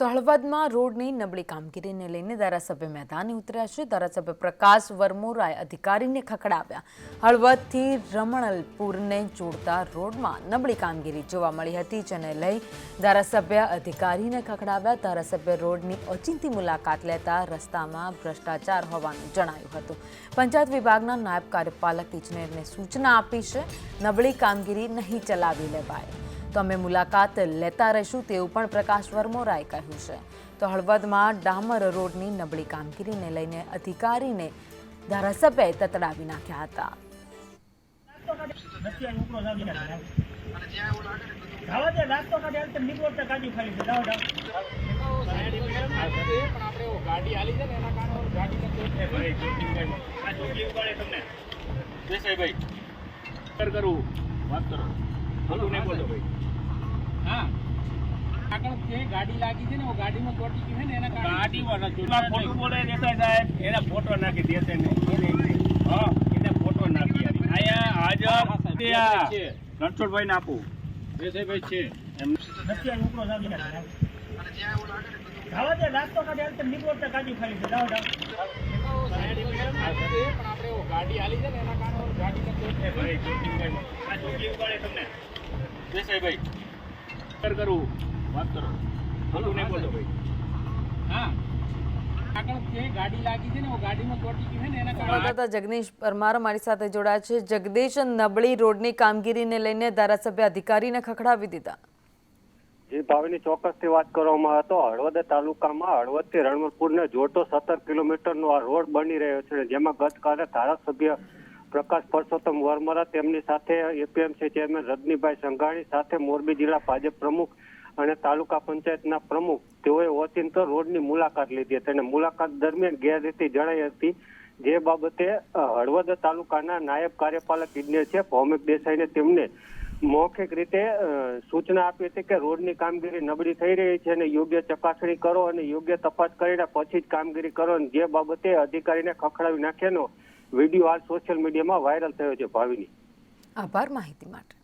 તો હળવદમાં રોડની નબળી કામગીરીને લઈને ધારાસભ્ય મેદાને ઉતર્યા છે. ધારાસભ્ય પ્રકાશ વરમોરાએ અધિકારીને ખખડાવ્યા. હળવદથી રમણલપુરને જોડતા રોડમાં નબળી કામગીરી જોવા મળી હતી, જેને લઈ ધારાસભ્ય અધિકારીને ખખડાવ્યા. ધારાસભ્ય રોડની ઓચિંતી મુલાકાત લેતા રસ્તામાં ભ્રષ્ટાચાર હોવાનું જણાયું હતું. પંચાયત વિભાગના નાયબ કાર્યપાલક ઇજનેરને સૂચના આપી છે, નબળી કામગીરી નહીં ચલાવી લેવાય. તો અમે મુલાકાત લેતા રહીશું તેવું પણ પ્રકાશ વર્મોરાએ કહ્યું છે. તો હળવદમાં ડામર રોડની નબળી કામગીરીને લઈને અધિકારીને ધારાસભ્યએ તતડાવી નાખ્યા હતા. ગાડી વાત કરો હા આગળ જે ગાડી લાગી છે ને ઓ ગાડીમાં ચોટી ગઈ છે ને એના કારણે. ગાડીવાળા બોલે દેસાઈ સાહેબ. એના ફોટો નાખી દેશે ને. હા એને ફોટો નાખી. અહીંયા હાજર. રણછોડભાઈ ને આપું. દેસાઈભાઈ છે. એમ. નથી આ ઉપરો લાગી કાઢે, નીકળો તો ગાડી ખાલી છે. જાઓ, જાઓ. ગાડી આલી છે ને એના કારણે ગાડી ભાઈ આ ચોકી ઉપાડે તમને. દેસાઈભાઈ કર કરું. વાત કરો. ખોટું નહીં બોલો ભાઈ. હા. આગળ જે ગાડી લાગી છે ને ઓ ગાડીમાં ચોટી ગઈ છે ને એના કારણે સંવાદદાતા જગદીશ પરમાર મારી સાથે જોડાયા છે. જગદીશ નબળી રોડની કામગીરીને લઈને ધારાસભ્ય અધિકારીને ખખડાવી દીધા. જે ભાવની ચોક્કસથી વાત કરવામાં હતો, હળવદ તાલુકામાં હળવદથી રણમલપુરને જોડતો સત્તર કિલોમીટરનો આ રોડ બની રહ્યો છે જેમાં ગતકાલે ધારાસભ્ય પ્રકાશ પરસોત્તમ વર્મરા, તેમની સાથે એપીએમસી ચેરમેન રજનીભાઈ સંઘાણી સાથે મોરબી જિલ્લા ભાજપ પ્રમુખ અને તાલુકા પંચાયતના પ્રમુખ, તેઓએ ઓચિંતો રોડની મુલાકાત લીધી હતી અને મુલાકાત દરમિયાન ગેરરીતિ જણાઈ હતી. જે બાબતે હળવદ તાલુકાના નાયબ કાર્યપાલક ઇજનેર છે, ભૌમિક દેસાઈને તેમને મૌખિક રીતે સૂચના આપી હતી કે રોડની કામગીરી નબળી થઈ રહી છે અને યોગ્ય ચકાસણી કરો અને યોગ્ય તપાસ કરીને પછી જ કામગીરી કરો અને જે બાબતે અધિકારીને ખખડાવી નાખ્યાનો વીડિયો હાલ સોશિયલ મીડિયામાં વાયરલ થયો છે ભાવિની. આભાર માહિતી માટે.